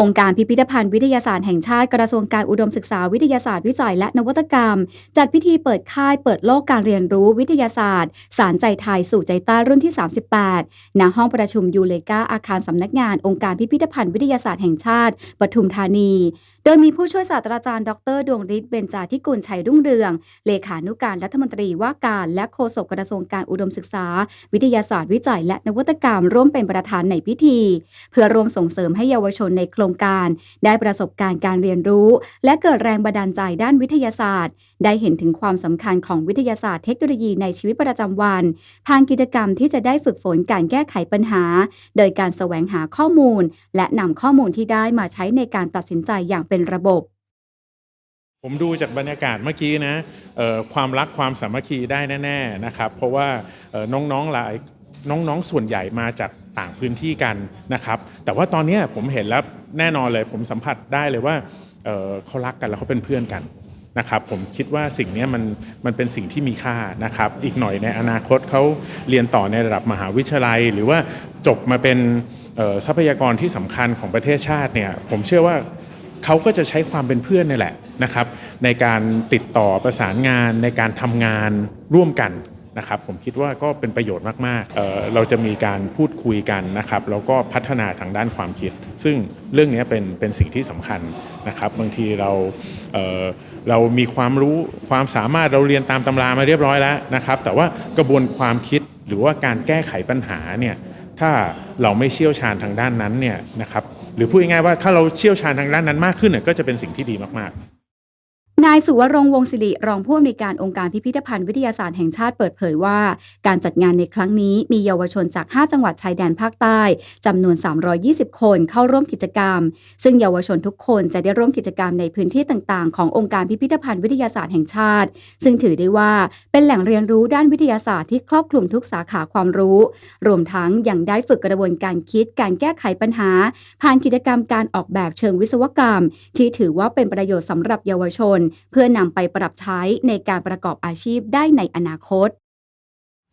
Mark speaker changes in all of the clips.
Speaker 1: องค์การพิพิธภัณฑ์วิทยาศาสตร์แห่งชาติกระทรวงการอุดมศึกษาวิทยาศาสตร์วิจัยและนวัตกรรม จัดพิธีเปิดค่ายเปิดโลกการเรียนรู้วิทยาศาสตร์ สารใจไทยสู่ใจใต้รุ่นที่ 38 ณ ห้องประชุมยูเลกาอาคารสำนักงานองค์การพิพิธภัณฑ์วิทยาศาสตร์แห่งชาติ ปทุมธานี โดยมีผู้ช่วยศาสตราจารย์ ดร ดวงฤทธิ์เบญจาธิกุลชัยรุ่งเรือง เลขานุการรัฐมนตรีว่าการและโฆษกกระทรวงการอุดมศึกษา วิทยาศาสตร์วิจัย และนวัตกรรมร่วมเป็นประธานในพิธี เพื่อร่วมส่งเสริมให้เยาวชนในโครงการ ได้ประสบการณ์การเรียนรู้ และเกิดแรงบันดาลใจด้านวิทยาศาสตร์ ได้เห็นถึงความสำคัญของวิทยาศาสตร์เทคโนโลยีในชีวิตประจำวัน ผ่านกิจกรรมที่จะได้ฝึกฝนการแก้ไขปัญหา โดยการแสวงหาข้อมูล และนำข้อมูลที่ได้มาใช้ในการตัดสินใจอย่างเป็นระบบ
Speaker 2: ผมดูจากบรรยากาศเมื่อกี้นะความรักความสามัคคีได้แน่ ๆนะครับ เพราะว่าน้องๆหลายน้องๆส่วนใหญ่มาจาก ต่างพื้นที่กันนะครับ แต่ว่าตอนนี้ผมเห็นแล้วแน่นอนเลย ผมสัมผัสได้เลยว่าเเขารักกันแล้วเขาเป็นเพื่อนกันนะครับผมคิดว่าสิ่งนี้มันมันเป็นสิ่งที่มีค่านะครับอีกหน่อยในอนาคตเขาเรียนต่อในระดับมหาวิทยาลัย หรือว่าจบมาเป็นทรัพยากรที่สำคัญของประเทศชาติเนี่ยผมเชื่อว่าเขาก็จะใช้ความเป็นเพื่อนนี่แหละนะครับในการติดต่อประสานงานในการทำงานร่วมกัน นะครับผมคิดว่าก็เป็นประโยชน์มากๆเเราจะมีการพูดคุยกันนะครับแล้วก็พัฒนาทางด้านความคิด ซึ่งเรื่องนี้เป็นเป็นสิ่งที่สำคัญนะครับบางทีเราเเรามีความรู้ความสามารถเราเรียนตามตำรามาเรียบร้อยแล้วนะครับแต่ว่ากระบวนความคิดหรือว่าการแก้ไขปัญหาเนี่ยถ้าเราไม่เชี่ยวชาญทางด้านนั้นเนี่ยนะครับหรือพูดง่ายๆว่าถ้าเราเชี่ยวชาญทางด้านนั้นมากขึ้นเนี่ยก็จะเป็นสิ่งที่ดีมากๆา
Speaker 1: ยสุวรงวงศิริรองผู้อำนวยการองค์การพิพิธภัณฑ์วิทยาศาสตร์แห่งชาติเปิดเผยว่า การจัดงานในครั้งนี้มีเยาวชนจาก 5 จังหวัดชายแดนภาคใต้จำนวน 320 คนเข้าร่วมกิจกรรม ซึ่งเยาวชนทุกคนจะได้ร่วมกิจกรรมในพื้นที่ต่างๆ ขององค์การพิพิธภัณฑ์วิทยาศาสตร์แห่งชาติ ซึ่งถือได้ว่าเป็นแหล่งเรียนรู้ด้านวิทยาศาสตร์ที่ครอบคลุมทุกสาขาความรู้ รวมทั้งยังได้ฝึกกระบวนการคิดการแก้ไขปัญหา ผ่านกิจกรรมการออกแบบเชิงวิศวกรรม ที่ถือว่าเป็นประโยชน์สำหรับเยาวชนเพื่อนำไปปรับใช้ในการประกอบอาชีพได้ในอนาคต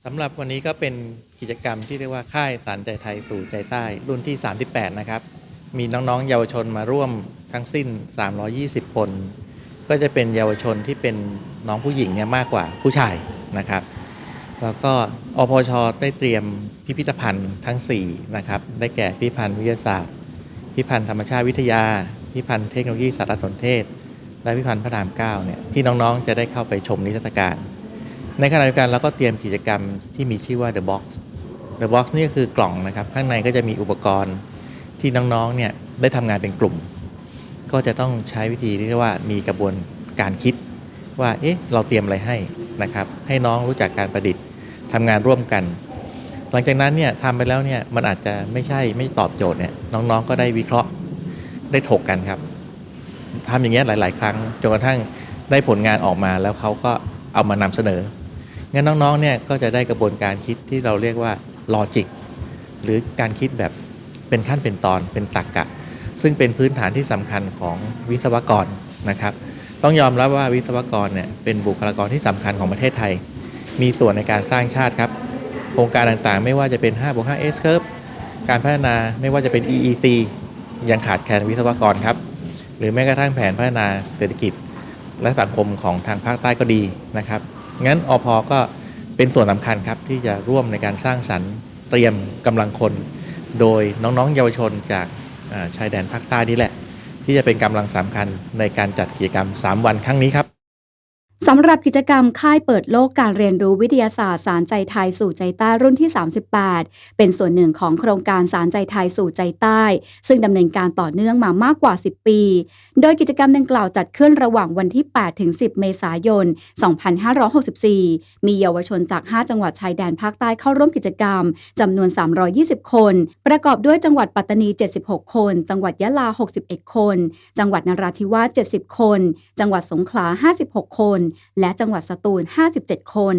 Speaker 3: สำหรับวันนี้ก็เป็นกิจกรรมที่เรียกว่าค่ายสารใจไทยสู่ใจใต้ รุ่นที่ 38 นะครับ มีน้องๆ เยาวชนมาร่วมทั้งสิ้น 320 คน ก็จะเป็นเยาวชนที่เป็นน้องผู้หญิงเนี่ยมากกว่าผู้ชายนะครับ แล้วก็อพชได้เตรียมพิพิธภัณฑ์ทั้ง 4 นะครับ ได้แก่พิพิธภัณฑ์วิทยาศาสตร์ พิพิธภัณฑ์ธรรมชาติวิทยา พิพิธภัณฑ์เทคโนโลยีสารสนเทศ และพิพิธภัณฑ์พระรามเก้าเนี่ยที่น้องๆจะได้เข้าไปชมนิทรรศการ ในขณะเดียวกันเราก็เตรียมกิจกรรมที่มีชื่อว่า The Box The Box นี่ก็คือกล่องนะครับ ข้างในก็จะมีอุปกรณ์ที่น้องๆเนี่ยได้ทำงานเป็นกลุ่ม ก็จะต้องใช้วิธีที่เรียกว่ามีกระบวนการคิดว่าเอ๊ะเราเตรียมอะไรให้นะครับให้น้องรู้จักการประดิษฐ์ทำงานร่วมกัน หลังจากนั้นเนี่ยทำไปแล้วเนี่ยมันอาจจะไม่ใช่ไม่ตอบโจทย์เนี่ยน้องๆก็ได้วิเคราะห์ได้ถกกันครับ ทำอย่างเงี้ยหลาย ๆ ครั้งจนกระทั่งได้ผลงานออกมาแล้วเขาก็เอามานำเสนองั้นน้องๆเนี่ยก็จะได้กระบวนการคิดที่เราเรียกว่าลอจิกหรือการคิดแบบเป็นขั้นเป็นตอนเป็นตรรกกะ ซึ่งเป็นพื้นฐานที่สำคัญของวิศวกรนะครับ ต้องยอมรับว่าวิศวกรเนี่ยเป็นบุคลากรที่สำคัญของประเทศไทย มีส่วนในการสร้างชาติครับโครงการต่างๆ ไม่ว่าจะเป็น5บวก5 S curve การพัฒนาไม่ว่าจะเป็น EET ยังขาดแคลนวิศวกรครับ หรือแม้กระทั่งแผนพัฒนาเศรษฐกิจ และสังคมของทางภาคใต้ก็ดีนะครับ งั้นอพก็เป็นส่วนสำคัญครับที่จะร่วมในการสร้างสรรค์เตรียมกำลังคน โดยน้องๆเยาวชนจากชายแดนภาคใต้นี่แหละ ที่จะเป็นกำลังสำคัญในการจัดกิจกรรม 3 วันครั้งนี้ครับ
Speaker 1: สำหรับกิจกรรมค่ายเปิดโลกการเรียนรู้วิทยาศาสตร์สารใจไทยสู่ใจใต้รุ่นที่ 38 เป็นส่วนหนึ่งของโครงการสารใจไทยสู่ใจใต้ ซึ่งดำเนินการต่อเนื่องมามากกว่า 10 ปี โดยกิจกรรมดังกล่าวจัดขึ้นระหว่างวันที่ 8 ถึง 10 เมษายน 2564 มีเยาวชนจาก 5 จังหวัดชายแดนภาคใต้เข้าร่วมกิจกรรมจำนวน 320 คน ประกอบด้วยจังหวัดปัตตานี 76 คน จังหวัดยะลา 61 คน จังหวัดนราธิวาส 70 คน จังหวัดสงขลา 56 คนและจังหวัดสตูล 57 คน